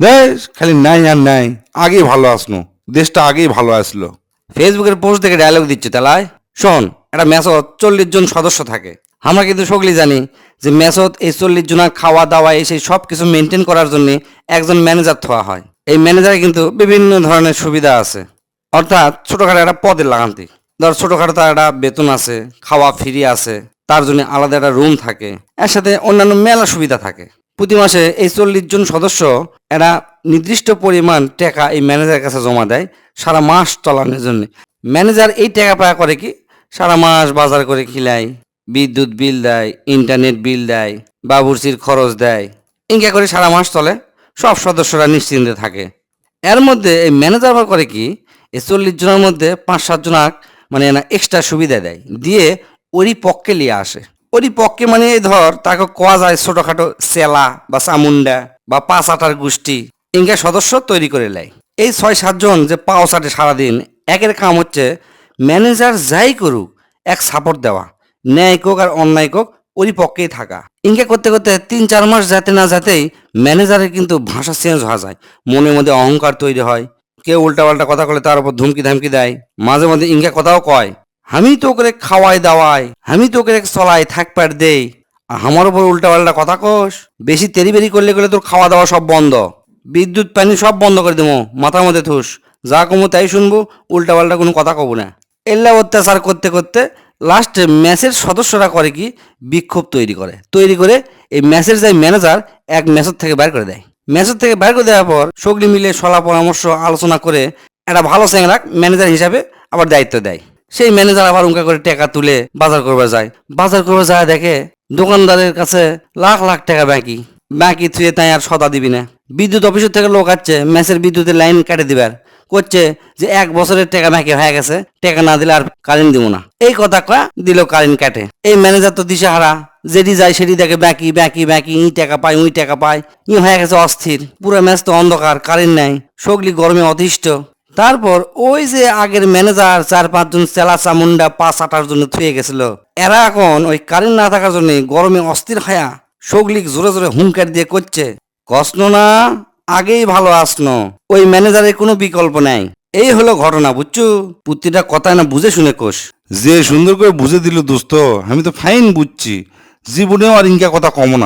দেশ খালি নাই আর নাই। আগেই ভালো আসনো। দেশটা আগেই ভালো আসলো। ফেসবুকের পোস্ট দেখে ডায়লগ দিচ্ছে তালায়। শোন, একটা মেসত চল্লিশ জন সদস্য থাকে। আমরা কিন্তু সকলেই জানি যে মেসত এই চল্লিশ জনের খাওয়া দাওয়া, এই সেই সব কিছু মেনটেন করার জন্য একজন ম্যানেজার থোয়া হয়। এই ম্যানেজারে কিন্তু বিভিন্ন ধরনের সুবিধা আছে। অর্থাৎ ছোটোখাটো একটা পদের লাগান্তি। ধর ছোটোখাটো তার একটা বেতন আছে, খাওয়া ফ্রি আছে, তার জন্য আলাদা একটা রুম থাকে। এর সাথে অন্যান্য মেলা সুবিধা থাকে। প্রতি মাসে এই চল্লিশ জন সদস্য এরা নির্দিষ্ট পরিমাণ টাকা এই ম্যানেজারের কাছে জমা দেয় সারা মাস চলানোর জন্য। ম্যানেজার এই টাকা পায়া করে কি? সারা মাস বাজার করে খিলায়, বিদ্যুৎ বিল দেয় ইন্টারনেট বিল দেয়, বাবুর্চির খরচ দেয় ইনকা করে সারা মাস চলে, সব সদস্যরা নিশ্চিন্তে থাকে। এর মধ্যে এই ম্যানেজার করে কি? এই চল্লিশ জনের মধ্যে পাঁচ সাত জনাক মানে এক্সট্রা সুবিধা দেয়, দিয়ে ওরই পক্ষে নিয়ে আসে। ওরই পক্ষে মানে ধর, তাকে কোয়া যায় ছোটখাটো সেলা বা চামুন্ডা বা পাঁচ আটার গোষ্ঠী ইনকা সদস্য তৈরি করে নেয় এই ছয় সাতজন যে পাও চাটে সারাদিন, একের কাম হচ্ছে ম্যানেজার যাই করুক, এক সাপোর্ট দেওয়া, ন্যায় কোক আর অন্যায় কোক পক্ষেই থাকা। ইনকে করতে করতে তিন চার মাস যাতে না যাতেই ম্যানেজারের কিন্তু ভাষা চেঞ্জ হওয়া যায়, মনের মধ্যে অহংকার তৈরি হয়। কেউ উল্টাপাল্টা কথা বলে তার উপর ধুমকি ধামকি দেয়, মাঝে মধ্যে ইনকে কথাও কয়। আমি তো করে খাওয়াই দাওয়াই, আমি তো করে চলাই থাকপার দেই। আর আমার উপর উল্টাপাল্টা কথা কোস, বেশি তেরি বেরি করলে গেলে তোর খাওয়া দাওয়া সব বন্ধ। বিদ্যুৎ, পানি সব বন্ধ করে দেবো, মাথার মধ্যে থুস যা কমো তাই শুনব, উল্টাপাল্টা কোনো কথা কব না। এল্লা অত্যাচার করতে করতে লাস্টে ম্যাচের সদস্যরা করে কি? বিক্ষোভ তৈরি করে। তৈরি করে এই ম্যাচের যাই ম্যানেজার এক ম্যাচের থেকে বের করে দেয়। ম্যাচের থেকে বের করে দেওয়ার পর সগলি মিলে সলা পরামর্শ আলোচনা করে একটা ভালো স্যাংরাক ম্যানেজার হিসাবে আবার দায়িত্ব দেয়। সেই ম্যানেজার আবার উঙ্কা করে টাকা তুলে বাজার করবে যায়। বাজার করবে যায় দেখে দোকানদারের কাছে লাখ লাখ টাকা বাকি। বাকি থুয়ে তাই আর সদা দিবি না। বিদ্যুৎ অফিসের থেকে লোক আসছে ম্যাচের বিদ্যুতের লাইন কেটে দিবার করছে যে এক বছরের টাকা বাকি হয়ে গেছে, টাকা না দিলে আর কারেন্ট দিব না। এই কথা কয়া দিল কারেন্ট কাটে। এই ম্যানেজার তো দিশেহারা, যেটি যায় সেটি দেখে ব্যাকি ব্যাকি ব্যাকি ই টাকা পায় উই টাকা পায়। ই হয়ে গেছে অস্থির। পুরো ম্যাচ তো অন্ধকার কারেন্ট নাই। সগলি গরমে অতিষ্ঠ। তারপর ওই যে আগের ম্যানেজার চার পাঁচজন চেলা চামুন্ডা পাঁচ আটার জন্য থুয়ে গেছিল। এরা এখন ওই কারেন্ট না থাকার জন্য গরমে অস্থির হায়া সগলিক জোরে জোরে হুমকার দিয়ে করছে। কষ্ট না, আগেই ভালো আসনো। ওই ম্যানেজারের কোনো বিকল্প নাই। এই হলো ঘটনা, বুঝছ? প্রতিটা কথা না বুঝে শুনে কোষ। যে সুন্দর করে বুঝে দিল দোস্ত, আমি তো ফাইন বুঝছি। জীবনেও আর ইনকা কথা কম না।